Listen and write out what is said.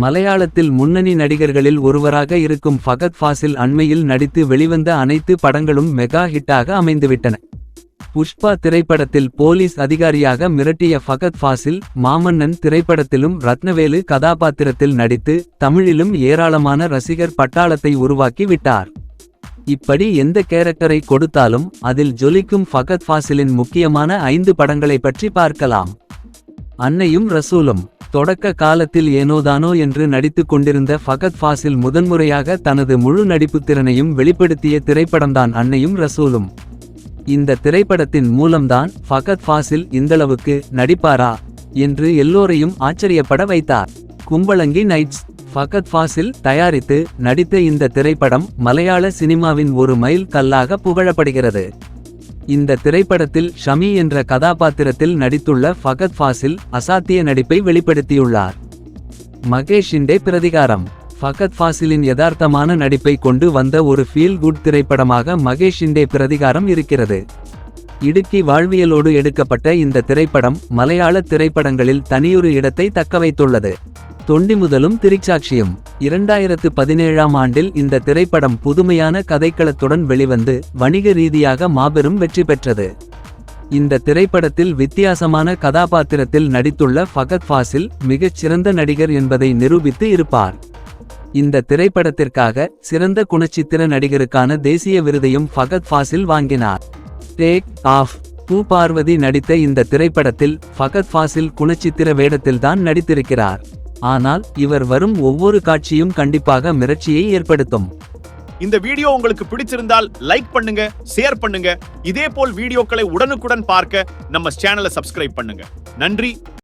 மலையாளத்தில் முன்னணி நடிகர்களில் ஒருவராக இருக்கும் ஃபகத் ஃபாசில் அண்மையில் நடித்து வெளிவந்த அனைத்து படங்களும் மெகா ஹிட்டாக அமைந்துவிட்டன. புஷ்பா திரைப்படத்தில் போலீஸ் அதிகாரியாக மிரட்டிய ஃபகத் ஃபாசில் மாமன்னன் திரைப்படத்திலும் ரத்னவேலு கதாபாத்திரத்தில் நடித்து தமிழிலும் ஏராளமான ரசிகர் பட்டாளத்தை உருவாக்கி விட்டார். இப்படி எந்த கேரக்டரை கொடுத்தாலும் அதில் ஜொலிக்கும் ஃபகத் ஃபாசிலின் முக்கியமான ஐந்து படங்களை பற்றி பார்க்கலாம். அன்னையும் ரசூலும். தொடக்க காலத்தில் ஏனோதானோ என்று நடித்துக் கொண்டிருந்த ஃபகத் ஃபாசில் முதன்முறையாக தனது முழு நடிப்புத் திறனையும் வெளிப்படுத்திய திரைப்படம்தான் அன்னையும் ரசூலும். இந்த திரைப்படத்தின் மூலம்தான் ஃபகத் ஃபாசில் இந்தளவுக்கு நடிப்பாரா என்று எல்லோரையும் ஆச்சரியப்பட வைத்தார். கும்பளங்கி நைட்ஸ் ஃபகத் ஃபாசில் தயாரித்து நடித்த இந்த திரைப்படம் மலையாள சினிமாவின் ஒரு மைல் கல்லாக புகழப்படுகிறது. இந்த திரைப்படத்தில் ஷமி என்ற கதாபாத்திரத்தில் நடித்துள்ள ஃபகத் ஃபாசில் அசாத்திய நடிப்பை வெளிப்படுத்தியுள்ளார். மகேஷ் இண்டே பிரதிகாரம். ஃபகத் ஃபாசிலின் யதார்த்தமான நடிப்பை கொண்டு வந்த ஒரு ஃபீல் குட் திரைப்படமாக மகேஷ் இண்டே பிரதிகாரம் இருக்கிறது. இடுக்கி வாழ்வியலோடு எடுக்கப்பட்ட இந்த திரைப்படம் மலையாள திரைப்படங்களில் தனியொரு இடத்தை தக்கவைத்துள்ளது. தொண்டி முதலும் திருச்சாட்சியும். இரண்டாயிரத்து பதினேழாம் ஆண்டில் இந்த திரைப்படம் புதுமையான கதைக்களத்துடன் வெளிவந்து வணிக ரீதியாக மாபெரும் வெற்றி பெற்றது. இந்த திரைப்படத்தில் வித்தியாசமான கதாபாத்திரத்தில் நடித்துள்ள ஃபகத் ஃபாசில் மிகச் சிறந்த நடிகர் என்பதை நிரூபித்து இருப்பார். இந்த திரைப்படத்திற்காக சிறந்த குணச்சித்திர நடிகருக்கான தேசிய விருதையும் ஃபகத் ஃபாசில் வாங்கினார். டேக் ஆஃப் பூ பார்வதி நடித்த இந்த திரைப்படத்தில் ஃபகத் ஃபாசில் குணச்சித்திர வேடத்தில்தான் நடித்திருக்கிறார். ஆனால் இவர் வரும் ஒவ்வொரு காட்சியும் கண்டிப்பாக மிரட்சியை ஏற்படுத்தும். இந்த வீடியோ உங்களுக்கு பிடிச்சிருந்தால் லைக் பண்ணுங்க ஷேர் பண்ணுங்க. இதே போல் வீடியோக்களை உடனுக்குடன் பார்க்க நம்ம சேனலை சப்ஸ்கிரைப் பண்ணுங்க. நன்றி.